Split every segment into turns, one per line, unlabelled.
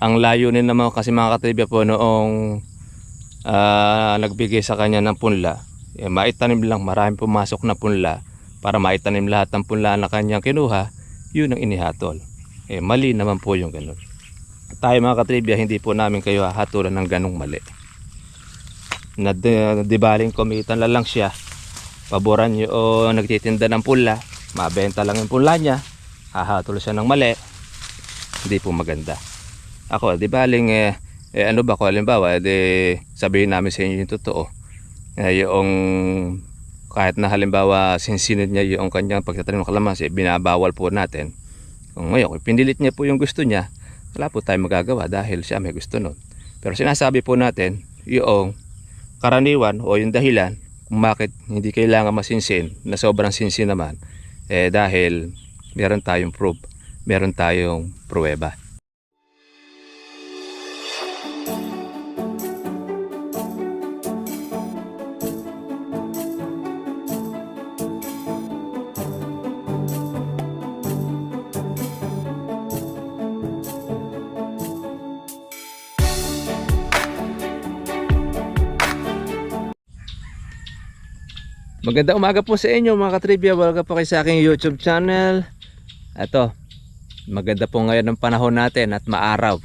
Ang layunin naman kasi mga katribya po noong ah, nagbigay sa kanya ng punla, eh, maitanim lang, marami pumasok na punla para maitanim lahat ng punla na kanyang kinuha, yun ang inihatol. Eh, mali naman po yung ganun. Tayo mga katribya, hindi po namin kayo hahatulan ng ganung mali. Na di, di baling kumitan na lang siya, paboran nyo o nagtitinda ng pula, mabenta lang yung pula niya, hahatol siya ng mali, hindi po maganda. Ako, di baling eh, eh ano ba ko halimbawa, eh, di sabihin namin sa inyo yung totoo. Eh, yung kahit na halimbawa sinsinid niya yung kanyang pagtatanim ng kalamansi, binabawal po natin. Kung ngayon, kung pinilit niya po yung gusto niya, wala po tayong magagawa dahil siya may gusto nun. Pero sinasabi po natin, yung karaniwan o yung dahilan kung bakit hindi kailangan masinsin na sobrang sinsin naman, eh dahil meron tayong proof, meron tayong pruweba. Maganda umaga po sa inyo mga katribya. Welcome po kayo sa aking YouTube channel. Ito, maganda po ngayon ng panahon natin at maaraw.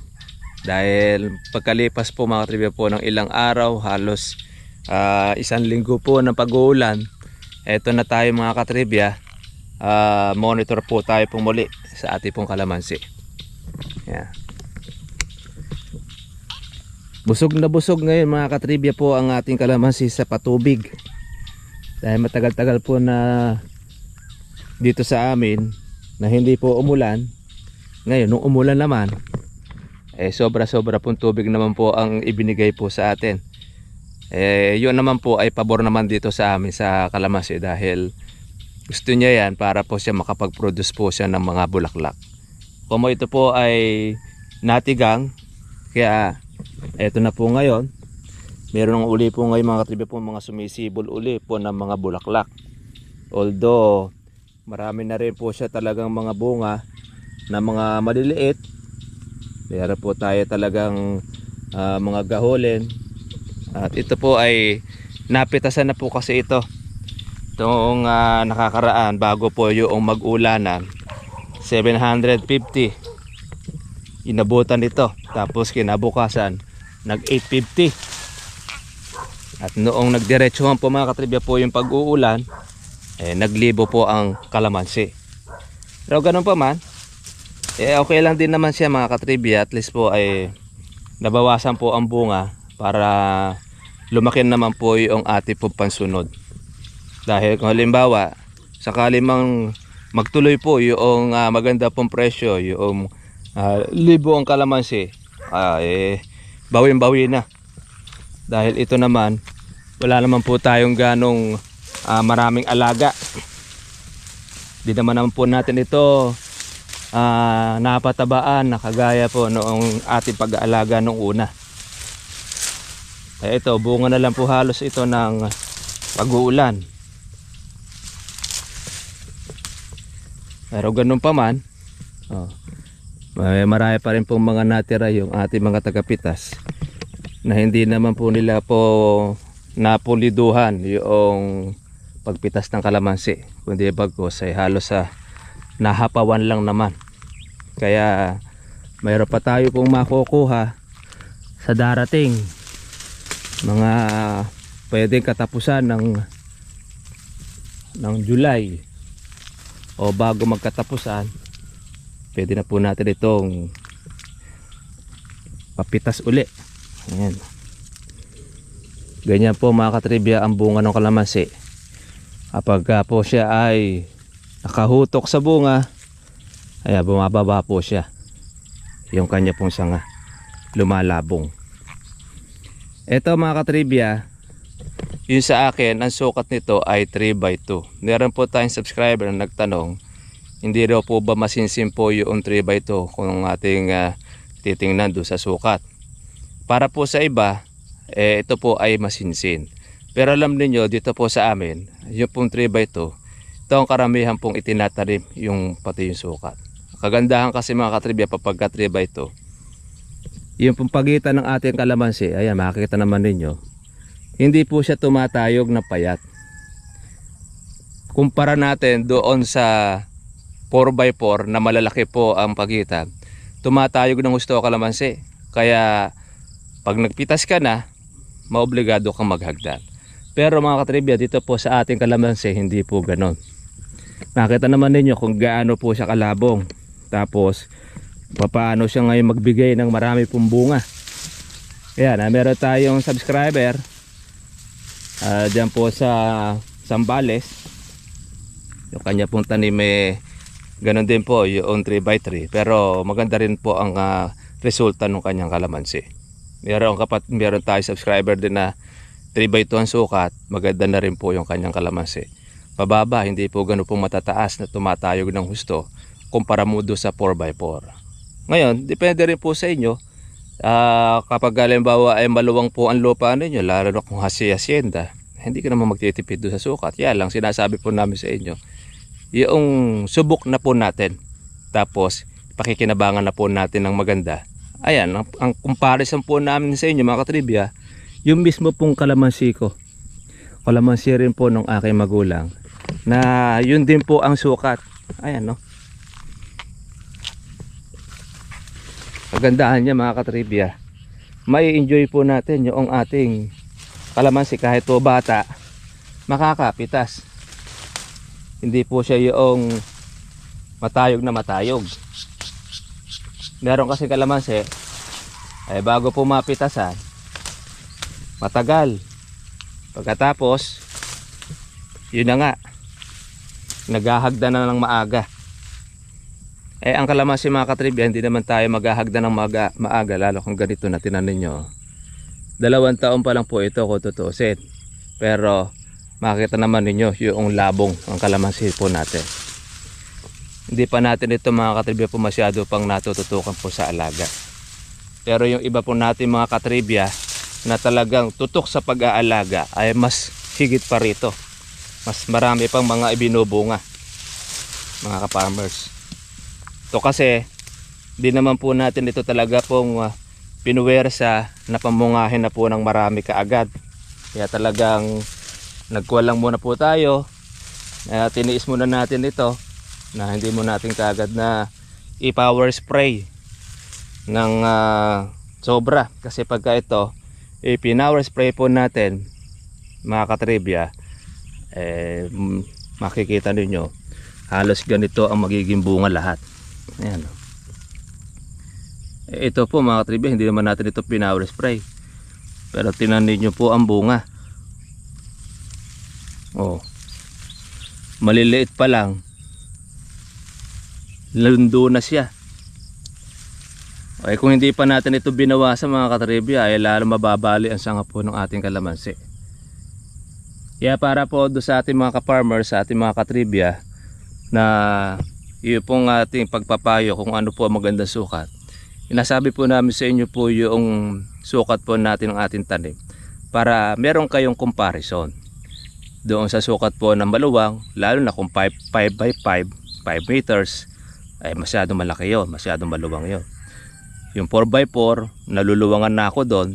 Dahil pagkalipas po mga katribya po ng ilang araw, halos ah, isang linggo po ng pag-uulan. Ito na tayo mga katribya. Ah, monitor po tayo pong muli sa ating pong kalamansi. Yan. Busog na busog ngayon mga katribya po ang ating kalamansi sa patubig dahil matagal-tagal po na dito sa amin na hindi po umulan. Ngayon nung umulan naman eh sobra-sobra pong tubig naman po ang ibinigay po sa atin. Eh yun naman po ay pabor naman dito sa amin sa Kalamansi dahil gusto niya yan para po siya makapag-produce po siya ng mga bulaklak. Como ito po ay natigang kaya eto na po ngayon Meron ng uli po ngayon mga katribe po mga sumisibol uli po ng mga bulaklak. Although marami na rin po siya talagang mga bunga na mga maliliit. Meron po tayo talagang ah, mga gaholin. At ito po ay napitasan na po kasi ito. Itong ah, nakakaraan bago po yung mag-ulanan. 750 inabutan ito. Tapos kinabukasan nag 850. At noong nagdiretsuhan po mga katribya po yung pag-uulan, eh, naglibo po ang kalamansi. Pero ganun pa man, eh, okay lang din naman siya mga katribya. At least po ay nabawasan po ang bunga para lumaki naman po yung ating po pansunod. Dahil kung halimbawa, sakali mang magtuloy po yung ah, maganda pong presyo, yung ah, libo ang kalamansi, ah, eh, bawin-bawi na. Dahil ito naman, wala naman po tayong ganong ah, maraming alaga. Di naman naman po natin ito ah, napatabaan na kagaya po noong ating pag-aalaga nung una. Eh ito, bunga na lang po halos ito ng pag-uulan. Pero ganun pa man, oh, may marami pa rin pong mga natira yung ating mga tagapitas na hindi naman po nila po napuliduhan yung pagpitas ng kalamansi kundi bagos ay halos sa nahapawan lang naman. Kaya mayroon pa tayo pong makukuha sa darating mga pwedeng katapusan ng ng July. O bago magkatapusan pwede na po natin itong papitas uli Ayan. Ganyan po mga katribya ang bunga ng kalamansi. Kapag ka po siya ay nakahutok sa bunga, ay bumababa po siya. Yung kanya pong sanga lumalabong. Ito mga katribya, yun sa akin, ang sukat nito ay 3x2. Meron po tayong subscriber na nagtanong, hindi raw po ba masinsim po yung 3x2 kung ating ah, titingnan doon sa sukat. Para po sa iba, eh, ito po ay masinsin. Pero alam niyo dito po sa amin, yung pong 3x2, ito ang karamihan pong itinatanim yung pati yung sukat. Kagandahan kasi mga katribya kapag ka 3x2, yung pong pagitan ng ating kalamansi, ayan makikita naman ninyo, hindi po siya tumatayog na payat. Kumpara natin doon sa 4x4 na malalaki po ang pagitan, tumatayog ng gusto kalamansi. Kaya pag nagpitas ka na, maobligado kang maghagdan. Pero mga katribya, dito po sa ating kalamansi, hindi po ganon. Nakita naman ninyo kung gaano po siya kalabong. Tapos, paano siya ngayon magbigay ng marami pong bunga. Ayan, ah, meron tayong subscriber ah dyan po sa Sambales. Yung kanya pong tanim eh, ganun din po, yung 3x3. Pero maganda rin po ang ah, resulta ng kanyang kalamansi. Meron, kapat, meron tayo subscriber din na 3x2 ang sukat, maganda na rin po yung kanyang kalamansi. Pababa, hindi po ganun pong matataas na tumatayog ng husto kumpara mo doon sa 4x4. Ngayon, depende rin po sa inyo. Ah, kapag halimbawa ay maluwang po ang lupa ninyo, lalo na kung hasi hacienda, hindi ka naman magtitipid doon sa sukat. Yan lang, sinasabi po namin sa inyo. Yung subok na po natin. Tapos, pakikinabangan na po natin ng maganda. Ayan, ang, ang comparison po namin sa inyo mga katribya, yung mismo pong kalamansi ko. Kalamansi rin po ng aking magulang. Na yun din po ang sukat. Ayan no. Kagandahan niya mga katribya. May enjoy po natin yung ating kalamansi kahit po bata. Makakapitas. Hindi po siya yung matayog na matayog. Meron kasi kalamansi ay bago po mapitasan matagal. Pagkatapos yun na nga naghahagda na ng maaga. Eh ang kalamansi mga katribya, hindi naman tayo maghahagda ng maaga, maaga lalo kung ganito na tinan ninyo. Dalawang taon pa lang po ito kung tutuusin. Pero makikita naman ninyo yung labong ang kalamansi po natin. Hindi pa natin ito mga katribya po masyado pang natututukan po sa alaga. Pero yung iba po natin mga katribya na talagang tutok sa pag-aalaga ay mas higit pa rito. Mas marami pang mga ibinubunga mga ka-farmers. Ito kasi di naman po natin ito talaga pong uh, pinuwersa na pamungahin na po ng marami kaagad. Kaya talagang nagkuha lang muna po tayo. Uh, tiniis muna natin ito na hindi mo natin kaagad na i-power spray ng ah, sobra. Kasi pagka ito i-power spray po natin mga katribya eh, makikita ninyo halos ganito ang magiging bunga lahat. Ayan. O. Eh, ito po mga katribya hindi naman natin ito pinower spray. Pero tinan ninyo po ang bunga. Oh. Maliliit pa lang lundo na siya ay kung hindi pa natin ito binawasan mga katribya ay lalo mababali ang sanga po ng ating kalamansi. Kaya para po do sa ating mga ka-farmers, sa ating mga katribya na yun pong ating pagpapayo kung ano po ang magandang sukat. Inasabi po namin sa inyo po yung sukat po natin ng ating tanim para meron kayong comparison doon sa sukat po ng maluwang lalo na kung 5, 5 by 5 5 meters ay masyadong malaki yon masyadong maluwang yon yung 4x4 naluluwangan na ako doon.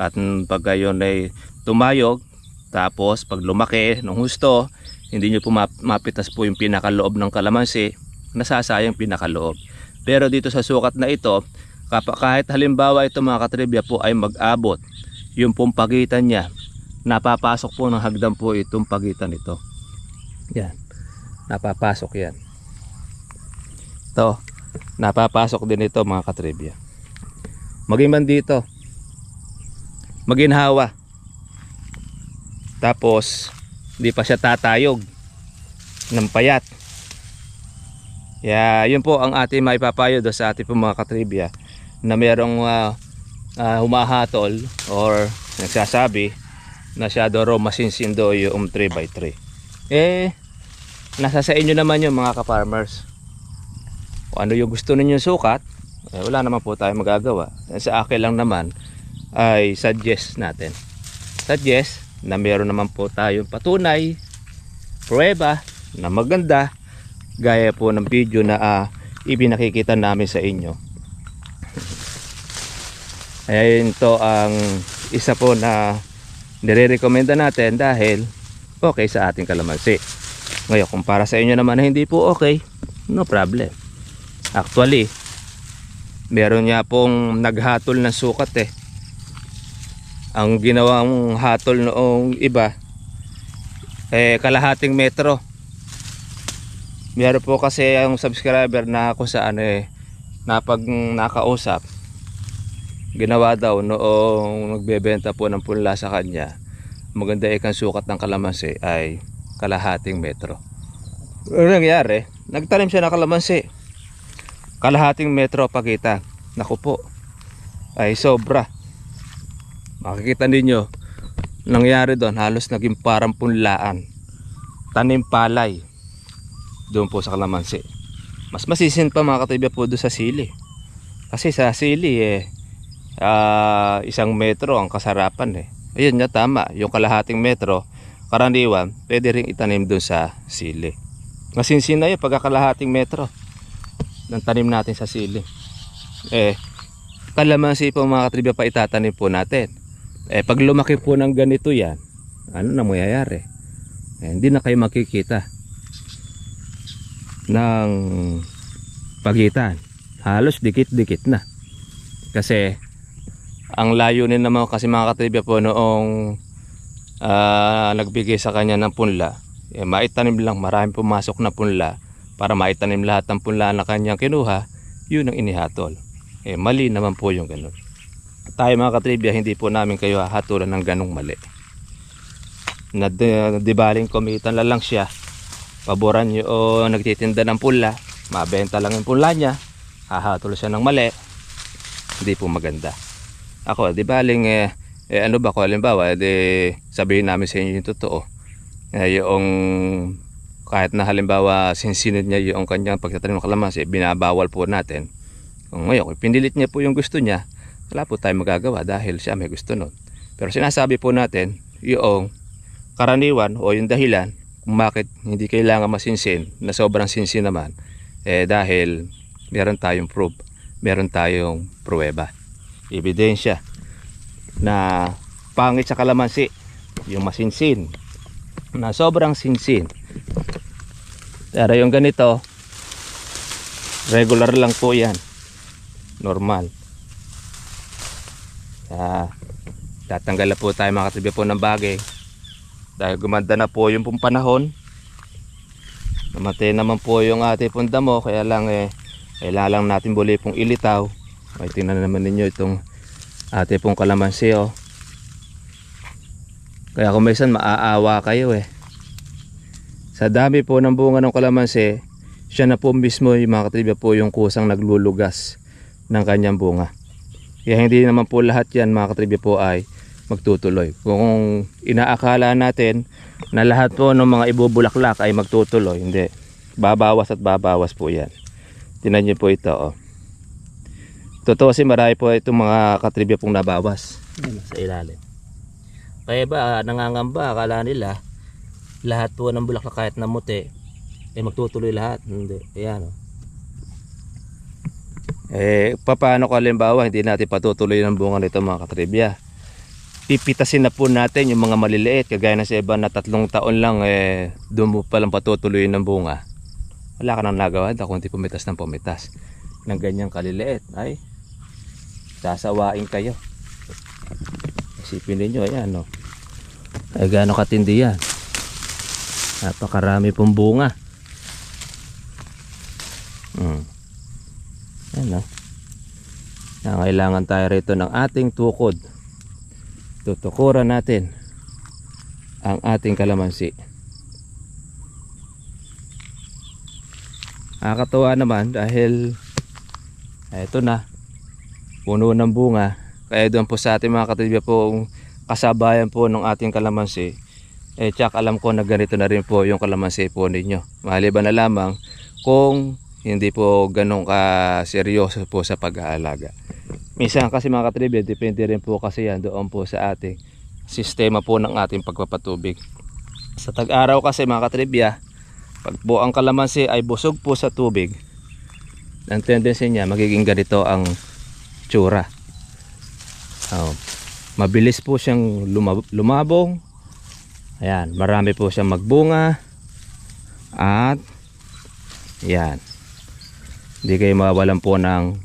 At pagka yun ay tumayog tapos pag lumaki ng husto hindi nyo po map- mapitas po yung pinakaloob ng kalamansi nasasayang pinakaloob. Pero dito sa sukat na ito kahit halimbawa ito mga katribya po ay mag-abot yung pong pagitan niya napapasok po ng hagdan po itong pagitan nito. Yan. Napapasok yan to napapasok din ito mga katribya. Maging man dito maginhawa tapos hindi pa siya tatayog ng payat. Kaya yun po ang ating maipapayo do sa ating mga katribya na merong ah, ah, humahatol or nagsasabi na siya daw raw masinsindo yung 3x3 eh nasa sa inyo naman yung mga ka-farmers kung ano yung gusto ninyong sukat eh, wala naman po tayo magagawa. Sa akin lang naman ay suggest natin. Suggest na meron naman po tayong patunay, prueba na maganda gaya po ng video na uh, ibinakikita namin sa inyo. Kaya yun to ang isa po na nire-recommenda natin dahil okay sa ating kalamansi. Ngayon, kung para sa inyo naman na hindi po okay, no problem. Actually, meron niya pong naghatol ng sukat eh. Ang ginawang hatol noong iba, eh kalahating metro. Meron po kasi ang subscriber na kung saan eh, napag nakausap, ginawa daw noong nagbebenta po ng punla sa kanya. Maganda ikang sukat ng kalamansi ay kalahating metro. Ano nangyari? Nagtanim siya ng kalamansi kalahating metro pakita. Naku po. Ay sobra. Makikita ninyo nangyari doon halos naging parang punlaan tanim palay. Doon po sa kalamansi. Mas masisin pa mga katibya po doon sa sili. Kasi sa sili eh ah, isang metro ang kasarapan eh. Ayun nga tama, yung kalahating metro, karaniwan, pwede rin itanim doon sa sili. Masinsin na yun pagkakalahating metro ng tanim natin sa sili. Eh, kalamansi po mga katribya pa itatanim po natin. Eh, pag lumaki po ng ganito yan, ano na mangyayari? Eh, hindi na kayo makikita ng pagitan. Halos dikit-dikit na. Kasi ang layunin naman kasi mga katribya po noong ah, nagbigay sa kanya ng punla, eh, maitanim lang, marami pumasok na punla para maitanim lahat ng punla na kanyang kinuha, yun ang inihatol. Eh, mali naman po yung ganun. Tayo mga katribya, hindi po namin kayo hahatulan ng ganong mali. Na di, di baling kumitan lang siya, paboran nyo o nagtitinda ng punla, mabenta lang yung punla niya, hahatol siya ng mali, hindi po maganda. Ako, di baling eh, eh ano ba ko halimbawa, di sabihin namin sa inyo yung totoo. Eh, yung kahit na halimbawa sinsinid niya yung kanyang pagtatanim ng kalamansi, binabawal po natin. Kung ngayon, kung pinilit niya po yung gusto niya, wala po tayong magagawa dahil siya may gusto nun. Pero sinasabi po natin, yung karaniwan o yung dahilan kung bakit hindi kailangan masinsin na sobrang sinsin naman, eh dahil meron tayong proof, meron tayong pruweba ebidensya na pangit sa kalamansi yung masinsin na sobrang sinsin pero yung ganito regular lang po yan. Normal. Ah, tatanggal na po tayo mga katibi po ng bagay. Dahil gumanda na po yung pong panahon. Namatay naman po yung ating pong damo kaya lang eh kailangan lang natin buli pong ilitaw. Ay tingnan naman ninyo itong ate pong kalamansi oh. Kaya kung minsan maaawa kayo eh. Sa dami po ng bunga ng kalamansi, siya na po mismo yung mga katribya po yung kusang naglulugas ng kanyang bunga. Kaya hindi naman po lahat yan mga katribya po ay magtutuloy. Kung inaakala natin na lahat po ng mga ibubulaklak ay magtutuloy, hindi. Babawas at babawas po yan. Tinan niyo po ito oh. Totoo si marami po itong mga katribya pong nabawas sa ilalim. Kaya ba nangangamba akala nila lahat po ng bulaklak kahit namuti eh magtutuloy lahat. Hindi. Ayan oh. Eh paano kung halimbawa hindi natin patutuloy ng bunga nito mga katribya. Pipitasin na po natin yung mga maliliit kagaya na sa iba na tatlong taon lang eh doon mo palang patutuloy ng bunga. Wala ka nang nagawa kung hindi pumitas ng pumitas ng ganyang kaliliit ay sasawain kayo isipin ninyo ayan no ay gaano katindi yan napakarami pong bunga. Hmm. ayan no? Kailangan tayo rito ng ating tukod. Tutukuran natin ang ating kalamansi. Nakakatuwa naman dahil ito na. Puno ng bunga. Kaya doon po sa ating mga katibya po kasabayan po ng ating kalamansi eh tsak alam ko na ganito na rin po yung kalamansi po ninyo. Maliban na lamang kung hindi po ganun ka seryoso po sa pag-aalaga. Minsan kasi mga katribya depende rin po kasi yan doon po sa ating sistema po ng ating pagpapatubig. Sa tag-araw kasi mga katribya pag po ang kalamansi ay busog po sa tubig ang tendency niya magiging ganito ang tsura. Oh, mabilis po siyang luma- lumabong. Ayan, marami po siyang magbunga. At yan. Hindi kayo mawawalan po ng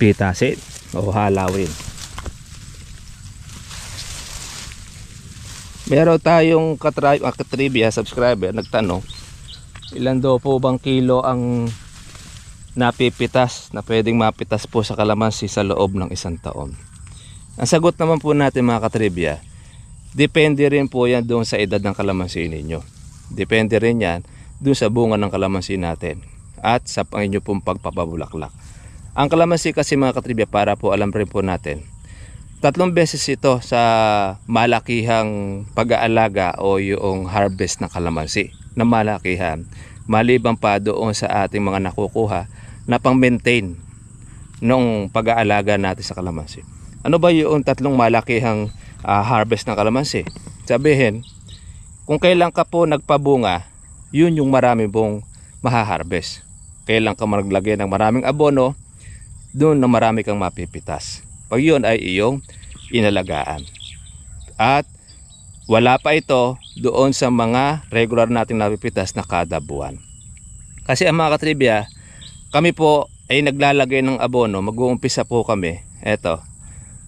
pitasin o halawin. Meron tayong katri- ah, katribia subscriber nagtanong ilan daw po bang kilo ang napipitas na pwedeng mapitas po sa kalamansi sa loob ng isang taon. Ang sagot naman po natin mga katribya, depende rin po yan doon sa edad ng kalamansi ninyo. Depende rin yan doon sa bunga ng kalamansi natin at sa panginyo pong pagpapabulaklak. Ang kalamansi kasi mga katribya para po alam rin po natin, tatlong beses ito sa malakihang pag-aalaga o yung harvest ng kalamansi na malakihan maliban pa doon sa ating mga nakukuha na pang-maintain nung pag-aalaga natin sa kalamansi. Ano ba yung tatlong malakihang ah, harvest ng kalamansi? Sabihin, kung kailan ka po nagpabunga, yun yung marami pong mahaharvest. Kailan ka maglagay ng maraming abono, doon na marami kang mapipitas. Pag yun ay iyong inalagaan. At wala pa ito doon sa mga regular nating napipitas na kada buwan. Kasi ang mga katribya, kami po ay naglalagay ng abono, mag-uumpisa po kami. Eto,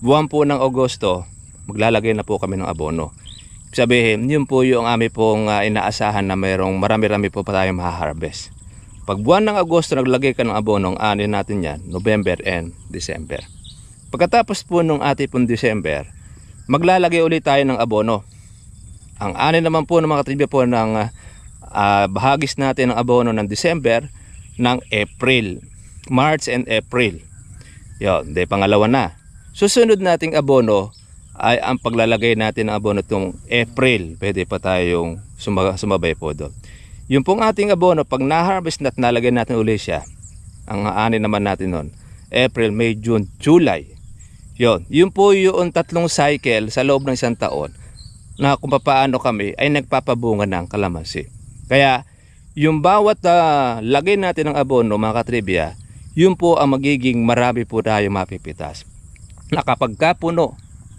buwan po ng Agosto, maglalagay na po kami ng abono. Sabihin, yun po yung ami pong ah, inaasahan na mayroong marami-rami po pa tayong maha-harvest. Pag buwan ng Agosto, naglagay ka ng abono, ang ani natin yan, November and December. Pagkatapos po nung ating pong December, maglalagay ulit tayo ng abono. Ang ani naman po ng mga katribya po ng ah, bahagis natin ng abono ng December ng April. March and April. Yun, de pangalawa na. Susunod nating abono ay ang paglalagay natin ng abono itong April. Pwede pa tayong suma- sumabay po doon. Yung pong ating abono, pag na-harvest na at nalagay natin uli siya, ang ani naman natin nun, April, May, June, July. Yun, yun po yung tatlong cycle sa loob ng isang taon na kung paano kami ay nagpapabunga ng kalamansi. Kaya yung bawat ah, lagay natin ng abono mga katribya, yun po ang magiging marami po tayo mapipitas. Na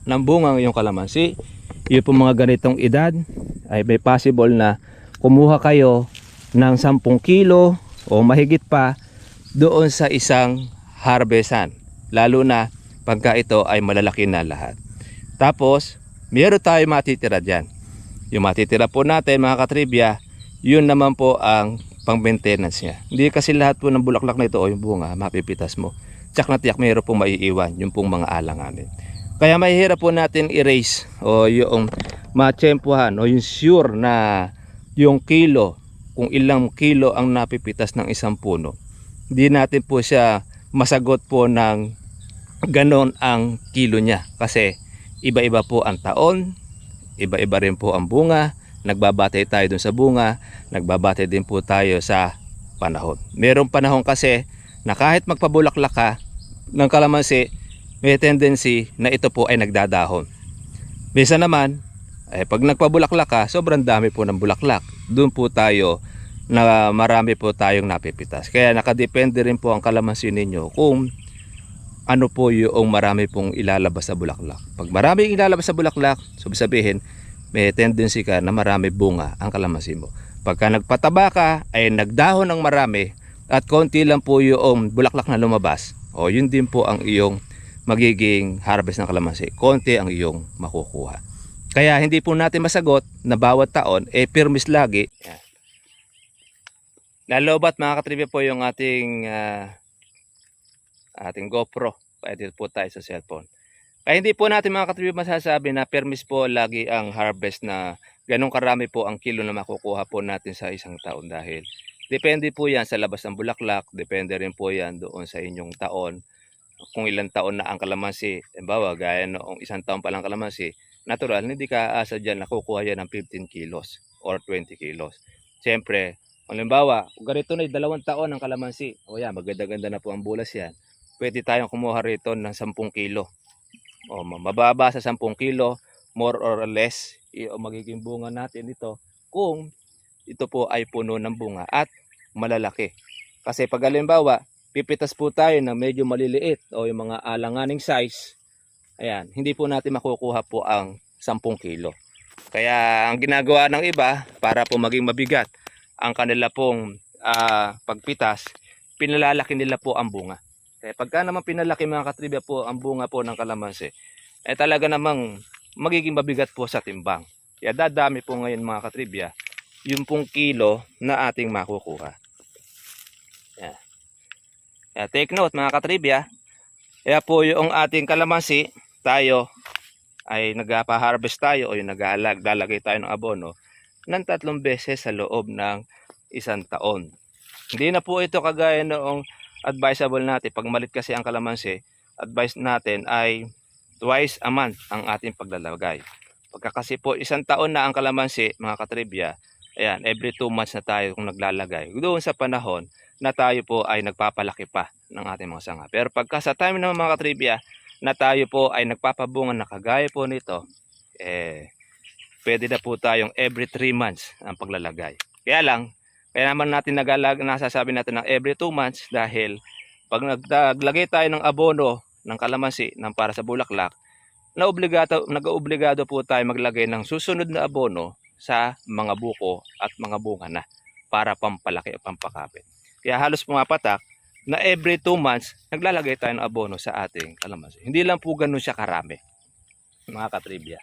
ng bunga yung kalamansi, yun po mga ganitong edad, ay may possible na kumuha kayo ng 10 kilo o mahigit pa doon sa isang harvestan. Lalo na pagka ito ay malalaki na lahat. Tapos, meron tayo matitira dyan. Yung matitira po natin mga katribya, yun naman po ang pang-maintenance niya. Hindi kasi lahat po ng bulaklak na ito o yung bunga, mapipitas mo. Tsak na tiyak mayroon pong maiiwan, yung pong mga alanganin. Kaya mahihirap po natin erase o yung matsempuhan o yung sure na yung kilo, kung ilang kilo ang napipitas ng isang puno. Hindi natin po siya masagot po ng ganon ang kilo niya kasi iba-iba po ang taon, iba-iba rin po ang bunga, nagbabate tayo dun sa bunga, nagbabate din po tayo sa panahon. Merong panahon kasi na kahit magpabulaklak ka ng kalamansi, may tendency na ito po ay nagdadahon. Minsan naman, eh, pag nagpabulaklak ka, sobrang dami po ng bulaklak. Doon po tayo na marami po tayong napipitas. Kaya nakadepende rin po ang kalamansi ninyo kung ano po yung marami pong ilalabas sa bulaklak. Pag marami ilalabas sa bulaklak, sabihin, may tendency ka na marami bunga ang kalamansi mo. Pagka nagpataba ka, ay nagdahon ng marami at konti lang po yung bulaklak na lumabas. O yun din po ang iyong magiging harvest ng kalamansi. Konti ang iyong makukuha. Kaya hindi po natin masagot na bawat taon, eh permis lagi. Yan. Lalobat mga katribya po yung ating ah, ating GoPro. Pwede po tayo sa cellphone. Kaya hindi po natin mga katribya masasabi na permis po lagi ang harvest na ganong karami po ang kilo na makukuha po natin sa isang taon dahil depende po yan sa labas ng bulaklak, depende rin po yan doon sa inyong taon kung ilang taon na ang kalamansi, halimbawa gaya noong isang taon pa lang kalamansi, natural, hindi ka asa dyan nakukuha yan ng 15 kilos or 20 kilos. Siyempre, halimbawa, kung ganito na dalawang taon ang kalamansi, o yan, maganda-ganda na po ang bulas yan, pwede tayong kumuha rito ng 10 kilo. O, ma- mababa sa 10 kilo, more or less, o magiging bunga natin ito kung ito po ay puno ng bunga at malalaki. Kasi pag halimbawa, pipitas po tayo ng medyo maliliit o yung mga alanganing size, Ayan, hindi po natin makukuha po ang 10 kilo. Kaya ang ginagawa ng iba para po maging mabigat ang kanila pong ah, pagpitas, pinalalaki nila po ang bunga. Kaya pagka naman pinalaki mga katribya po ang bunga po ng kalamansi, eh talaga namang magiging mabigat po sa timbang. Kaya dadami po ngayon mga katribya yung pong kilo na ating makukuha. Kaya take note mga katribya, kaya po yung ating kalamansi, tayo ay nagpa-harvest tayo o yung naglalagay tayo ng abono ng tatlong beses sa loob ng isang taon. Hindi na po ito kagaya noong advisable natin. Pag malit kasi ang kalamansi, advice natin ay twice a month ang ating paglalagay. Pagka kasi po isang taon na ang kalamansi, mga katribya, ayan, every 2 months na tayo kung naglalagay. Doon sa panahon na tayo po ay nagpapalaki pa ng ating mga sanga. Pero pagka sa time ng mga katribya, na tayo po ay nagpapabunga na kagaya po nito, eh, pwede na po tayong every 3 months ang paglalagay. Kaya lang, kaya naman natin nagalag, nasasabi natin ng every 2 months dahil pag naglagay tayo ng abono ng kalamansi ng para sa bulaklak, na obligado, nag-obligado po tayo maglagay ng susunod na abono sa mga buko at mga bunga na para pampalaki o pampakapit. Kaya halos pumapatak na every 2 months naglalagay tayo ng abono sa ating kalamansi. Hindi lang po ganun siya karami, mga katribya.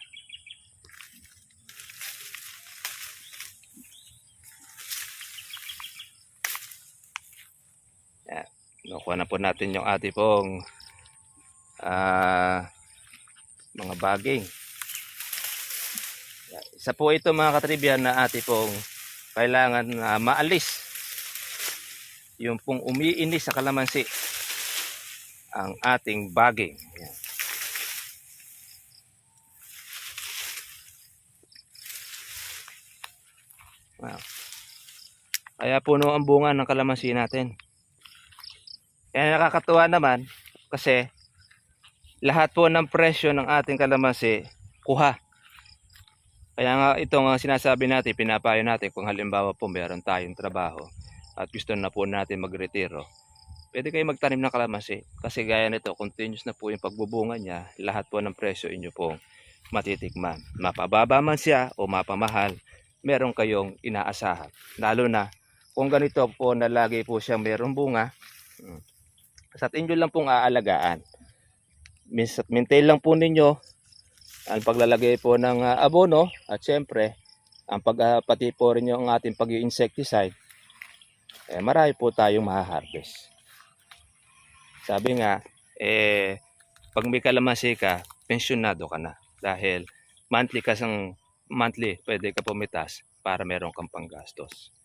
Yan. Nakuha na po natin yung ating pong ah, mga baging. Isa po ito mga katribya na ating pong kailangan na maalis yung pong umiinis sa kalamansi ang ating baging. Yan. Wow. Kaya puno ang bunga ng kalamansi natin. Kaya nakakatuwa naman kasi lahat po ng presyo ng ating kalamansi kuha. Kaya nga ito nga sinasabi natin, pinapayo natin kung halimbawa po meron tayong trabaho at gusto na po natin magretiro. Pwede kayo magtanim ng kalamansi kasi gaya nito, continuous na po yung pagbubunga niya, lahat po ng presyo inyo pong matitikman. Mapababa man siya o mapamahal, meron kayong inaasahan. Lalo na kung ganito po na lagi po siyang merong bunga, mm, sa inyo lang pong aalagaan. Maintain lang po ninyo ang paglalagay po ng ah, abono at syempre ang pagpati po rin yung ating pag-insecticide eh, marami po tayong maha-harvest. Sabi nga, eh, pag may kalamansi ka, pensyonado ka na. Dahil monthly ka sang monthly, pwede ka pumitas para meron kang panggastos.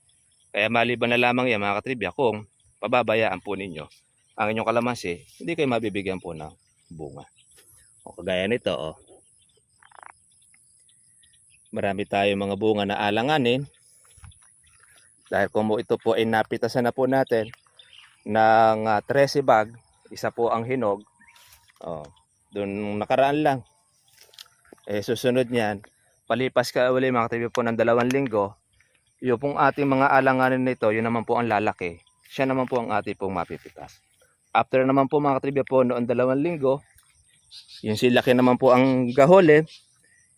Kaya maliban na lamang yan mga katribya kung pababayaan po ninyo ang inyong kalamansi, hindi kayo mabibigyan po ng bunga. O kagaya nito, oh. Marami tayong mga bunga na alanganin. Dahil kung ito po ay napitasan na po natin ng ah, 13 bag, isa po ang hinog. Oh, doon nakaraan lang. Eh susunod niyan, palipas ka uli mga katabi po ng dalawang linggo, yung pong ating mga alanganin nito, yun naman po ang lalaki. Siya naman po ang ating pong mapipitas. After naman po mga katribya po noong dalawang linggo, yung silaki naman po ang gahole,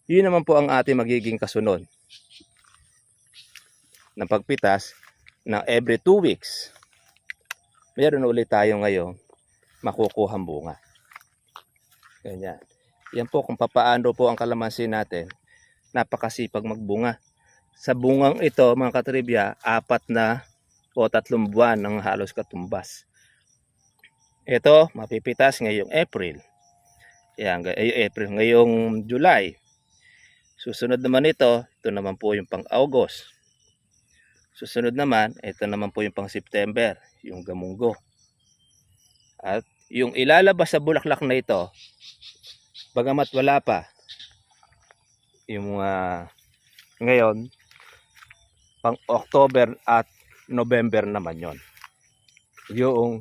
yun naman po ang ating magiging kasunod ng pagpitas na every 2 weeks, meron na ulit tayo ngayon makukuha bunga. Ganyan. Yan po kung papaano po ang kalamansi natin. Napakasipag magbunga. Sa bungang ito, mga katribya, apat na o tatlong buwan ng halos katumbas. Ito, mapipitas ngayong April. Yan, April, ngayong July. Susunod naman ito, ito naman po yung pang August. Susunod naman, ito naman po yung pang September, yung gamunggo. At yung ilalabas sa bulaklak na ito, bagamat wala pa, yung ah, ngayon, pang October at November naman yon Yung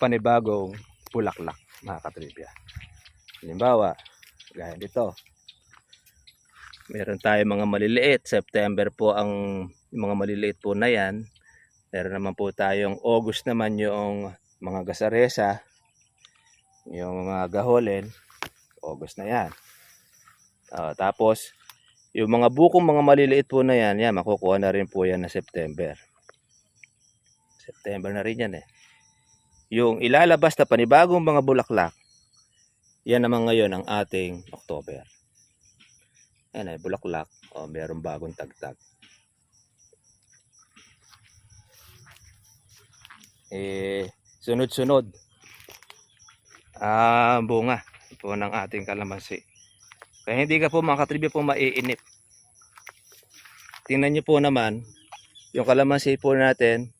panibagong bulaklak, mga katribya. Halimbawa, gaya dito, meron tayo mga maliliit. September po ang mga maliliit po na yan. Meron naman po tayong August naman yung mga gasaresa, yung mga gaholen, August na yan. Ah, tapos, yung mga bukong mga maliliit po na yan, yan, makukuha na rin po yan na September. September na rin yan eh. Yung ilalabas na panibagong mga bulaklak, yan naman ngayon ang ating October. Yan ay bulaklak. O, meron bagong tagtag. Eh, sunod-sunod. Ah, bunga po ng ating kalamansi. Kaya hindi ka po mga katribya po maiinip. Tingnan niyo po naman, yung kalamansi po natin,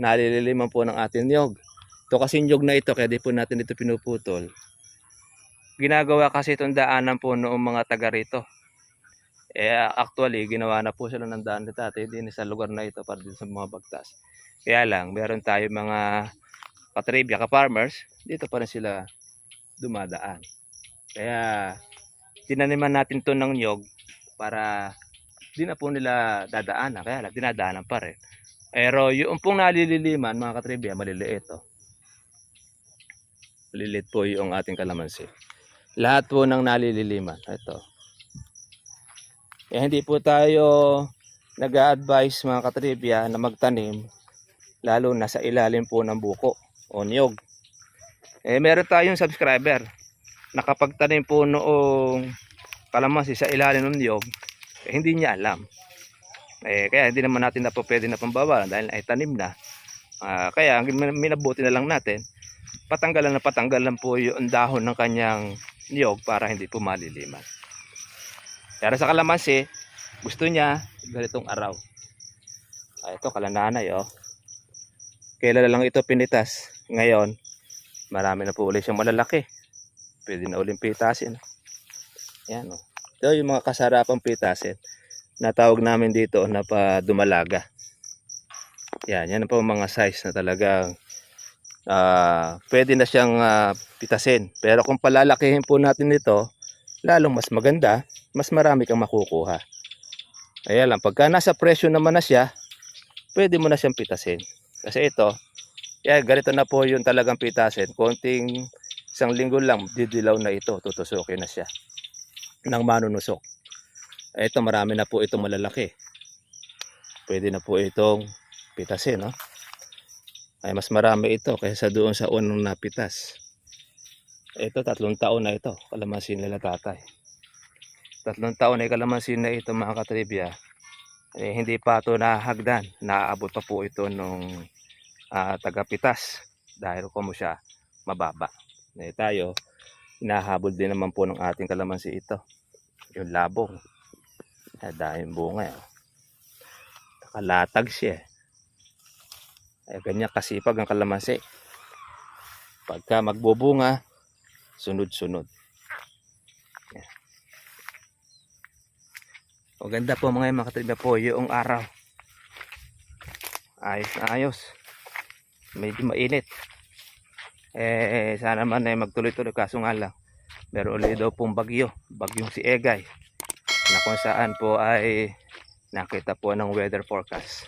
nalililiman po ng ating niyog. Ito kasi niyog na ito, kaya di po natin ito pinuputol. Ginagawa kasi itong daanan po noong mga taga rito. Eh, actually, ginawa na po sila ng daan ni tatay din sa lugar na ito para din sa mga bagtas. Kaya lang, meron tayo mga katribya, ka-farmers, dito pa rin sila dumadaan. Kaya, tinaniman natin to ng nyog para di na po nila dadaanan. Kaya lang, dinadaanan pa rin. Pero yung pong nalililiman, mga katribya, maliliit oh. Maliliit po yung ating kalamansi. Lahat po ng nalililiman. Ito. Eh, hindi po tayo nag-a-advise mga katribya na magtanim lalo na sa ilalim po ng buko o niyog. Eh, meron tayong subscriber nakapagtanim po noong kalamansi sa ilalim ng niyog, eh, hindi niya alam. Eh, kaya hindi naman natin na po pwede na pambawalan dahil ay tanim na. Ah, kaya ang min- minabuti na lang natin, patanggalan na patanggalan po yung dahon ng kanyang niyog para hindi po maliliman. Pero sa kalamansi, gusto niya ganitong araw. Ah, ito kalananay oh. Kailan lang ito pinitas. Ngayon, marami na po ulit siyang malalaki. Pwede na ulit pitasin. Yan oh. Ito yung mga kasarapang pitasin na tawag namin dito na pa dumalaga. Yan, yan po mga size na talagang ah, pwede na siyang ah, pitasin. Pero kung palalakihin po natin ito, lalong mas maganda, mas marami kang makukuha. Kaya lang, pagka nasa presyo naman na siya, pwede mo na siyang pitasin. Kasi ito, yeah, ganito na po yung talagang pitasin. Konting isang linggo lang, didilaw na ito, tutusukin na siya ng manunusok. Ito, marami na po itong malalaki. Pwede na po itong pitasin, no? Ay, mas marami ito kaysa doon sa unang napitas. Ito, tatlong taon na ito, kalamansin nila tatay. Tatlong taon na kalamansin na ito, mga katribya. Eh, hindi pa ito nahagdan. Naaabot pa po ito nung ah, tagapitas dahil kung siya mababa. Eh, tayo, hinahabol din naman po ng ating kalamansi ito. Yung labong. Eh, dahil bunga. Eh. Nakalatag siya. Eh, ganyan kasipag ang kalamansi. Pagka magbubunga, sunod-sunod. O ganda po mga mga katribya po yung araw. Ayos na ayos. Medyo mainit. Eh, sana man ay magtuloy-tuloy kaso nga lang. Meron ulit daw pong bagyo. Bagyong si Egay. Na kung saan po ay nakita po ng weather forecast.